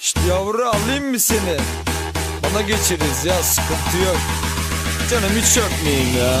İşte yavru alayım mı seni? Bana geçiriz ya sıkıntı yok. Canım hiç muyum ya?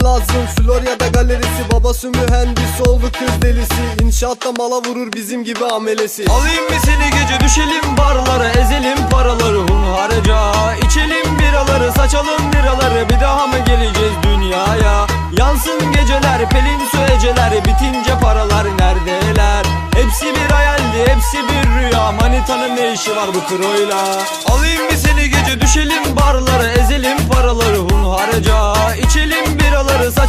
lazım. Florya'da galerisi Babası mühendis oğlu kız delisi. İnşaatta mala vurur bizim gibi amelesi. Alayım mı seni gece düşelim barlara Ezelim paraları. Hunharca İçelim biraları saçalım liraları Bir daha mı geleceğiz dünyaya? Yansın geceler pelin su eceler Bitince paralar neredeler? Hepsi bir hayaldi hepsi bir rüya. Manitanın ne işi var bu kroyla Alayım mı seni gece düşelim barlara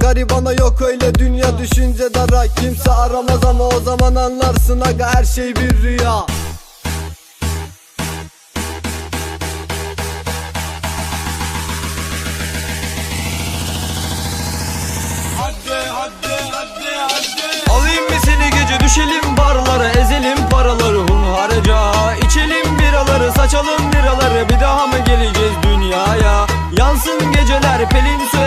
garibana yok öyle dünya düşünce dara. Kimse aramaz ama o zaman anlarsın aga her şey bir rüya. Alayım mı seni gece düşelim barlara Ezelim paraları hunharca. İçelim biraları saçalım liraları Bir daha mı geleceğiz dünyaya? Yansın geceler pelin su